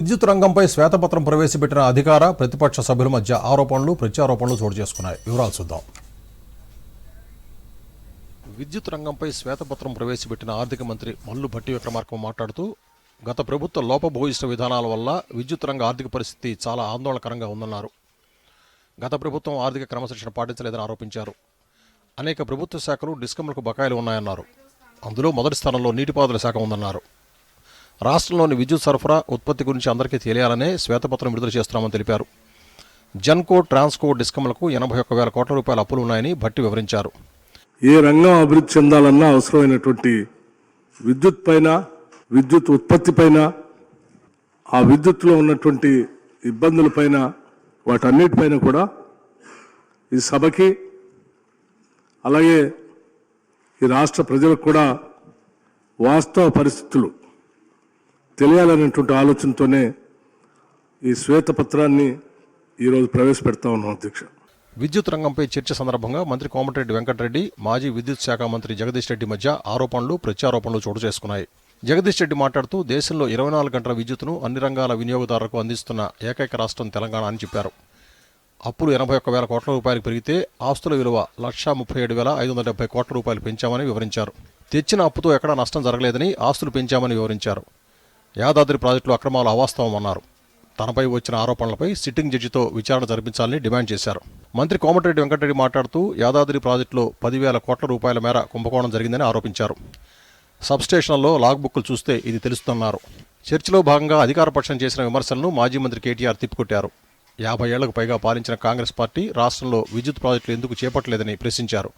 విద్యుత్ రంగంపై శ్వేతపత్రం ప్రవేశపెట్టిన అధికార ప్రతిపక్ష సభ్యుల మధ్య ఆరోపణలు ప్రత్యారోపణలు చోటు చేసుకున్నాయి. వివరాలు చూద్దాం. విద్యుత్ రంగంపై శ్వేతపత్రం ప్రవేశపెట్టిన ఆర్థిక మంత్రి మల్లు భట్టి విక్రమార్క మాట్లాడుతూ గత ప్రభుత్వ లోపభూయిష్ట విధానాల వల్ల విద్యుత్ రంగ ఆర్థిక పరిస్థితి చాలా ఆందోళనకరంగా ఉందన్నారు. గత ప్రభుత్వం ఆర్థిక క్రమశిక్షణ పాటించలేదని ఆరోపించారు. అనేక ప్రభుత్వ శాఖలు డిస్కమ్లకు బకాయిలు ఉన్నాయన్నారు. అందులో మొదటి స్థానంలో నీటిపారుదల శాఖ ఉందన్నారు. రాష్ట్రంలోని విద్యుత్ సరఫరా ఉత్పత్తి గురించి అందరికీ తెలియాలనే శ్వేతపత్రం విడుదల చేస్తున్నామని తెలిపారు. జన్కో ట్రాన్స్కో డిస్కమ్లకు ఎనభై ఒక్క వేల కోట్ల రూపాయల అప్పులు ఉన్నాయని భట్టి వివరించారు. ఏ రంగం అభివృద్ధి చెందాలన్నా అవసరమైనటువంటి విద్యుత్ పైన విద్యుత్ ఉత్పత్తి పైన ఆ విద్యుత్తులో ఉన్నటువంటి ఇబ్బందుల పైన వాటన్నిటిపైన కూడా ఈ సభకి అలాగే ఈ రాష్ట్ర ప్రజలకు కూడా వాస్తవ పరిస్థితులు తెలియాలనేటువంటి ఆలోచనతోనే ఈ శ్వేతపత్రాన్ని ఈరోజు ప్రవేశపెడతా ఉన్నాం అధ్యక్ష. విద్యుత్ రంగంపై చర్చ సందర్భంగా మంత్రి కోమటిరెడ్డి వెంకటరెడ్డి మాజీ విద్యుత్ శాఖ మంత్రి జగదీష్ రెడ్డి మధ్య ఆరోపణలు ప్రత్యారోపణలు చోటు చేసుకున్నాయి. జగదీష్ రెడ్డి మాట్లాడుతూ దేశంలో ఇరవై నాలుగు గంటల విద్యుత్తును అన్ని రంగాల వినియోగదారులకు అందిస్తున్న ఏకైక రాష్ట్రం తెలంగాణ అని చెప్పారు. అప్పులు ఎనభై ఒక్క వేల కోట్ల రూపాయలు పెరిగితే ఆస్తుల విలువ లక్షా ముప్పై ఏడు వేల ఐదు వందల డెబ్బై కోట్ల రూపాయలు పెంచామని వివరించారు. తెచ్చిన అప్పుతో ఎక్కడా నష్టం జరగలేదని ఆస్తులు పెంచామని వివరించారు. యాదాద్రి ప్రాజెక్టులో అక్రమాలు అవాస్తవం అన్నారు. తనపై వచ్చిన ఆరోపణలపై సిట్టింగ్ జడ్జితో విచారణ జరిపించాలని డిమాండ్ చేశారు. మంత్రి కోమటిరెడ్డి వెంకటరెడ్డి మాట్లాడుతూ యాదాద్రి ప్రాజెక్టులో పదివేల కోట్ల రూపాయల మేర కుంభకోణం జరిగిందని ఆరోపించారు. సబ్స్టేషన్లలో లాగ్ బుక్లు చూస్తే ఇది తెలుస్తున్నారు చర్చలో భాగంగా అధికారపక్షం చేసిన విమర్శలను మాజీ మంత్రి కేటీఆర్ తిప్పికొట్టారు. యాభై ఏళ్ళకు పైగా పాలించిన కాంగ్రెస్ పార్టీ రాష్ట్రంలో విద్యుత్ ప్రాజెక్టులు ఎందుకు చేపట్టలేదని ప్రశ్నించారు.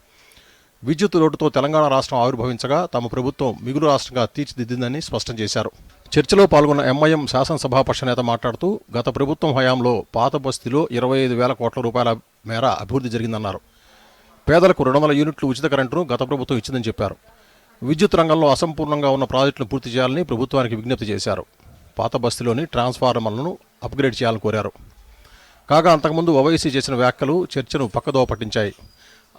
విద్యుత్ లోటుతో తెలంగాణ రాష్ట్రం ఆవిర్భవించగా తమ ప్రభుత్వం మిగులు రాష్ట్రంగా తీర్చిదిద్దిందని స్పష్టం చేశారు. చర్చలో పాల్గొన్న ఎంఐఎం శాసనసభాపక్ష నేత మాట్లాడుతూ గత ప్రభుత్వం హయాంలో పాత బస్తీలో ఇరవై ఐదు వేల కోట్ల రూపాయల మేర అభివృద్ధి జరిగిందన్నారు. పేదలకు రెండు వందల యూనిట్లు ఉచిత కరెంటును గత ప్రభుత్వం ఇచ్చిందని చెప్పారు. విద్యుత్ రంగంలో అసంపూర్ణంగా ఉన్న ప్రాజెక్టులను పూర్తి చేయాలని ప్రభుత్వానికి విజ్ఞప్తి చేశారు. పాత బస్తీలోని ట్రాన్స్ఫార్మర్లను అప్గ్రేడ్ చేయాలని కోరారు. కాగా అంతకుముందు ఓవైసీ చేసిన వ్యాఖ్యలు చర్చను పక్కదోవ పట్టించాయి.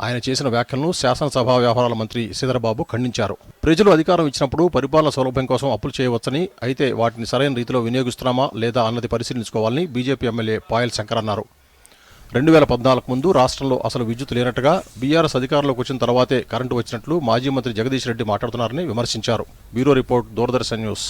ఆయన చేసిన వ్యాఖ్యలను శాసనసభ వ్యవహారాల మంత్రి శ్రీధరబాబు ఖండించారు. ప్రజలు అధికారం ఇచ్చినప్పుడు పరిపాలన సౌలభ్యం కోసం అప్పులు చేయవచ్చని అయితే వాటిని సరైన రీతిలో వినియోగిస్తున్నామా లేదా అన్నది పరిశీలించుకోవాలని బీజేపీ ఎమ్మెల్యే పాయల్ శంకర్ అన్నారు. రెండు వేల పద్నాలుగు ముందు రాష్ట్రంలో అసలు విద్యుత్ లేనట్టుగా బీఆర్ఎస్ అధికారంలోకి వచ్చిన తర్వాతే కరెంటు వచ్చినట్లు మాజీ మంత్రి జగదీష్ రెడ్డి మాట్లాడుతున్నారని విమర్శించారు. Bureau report Doordarshan news.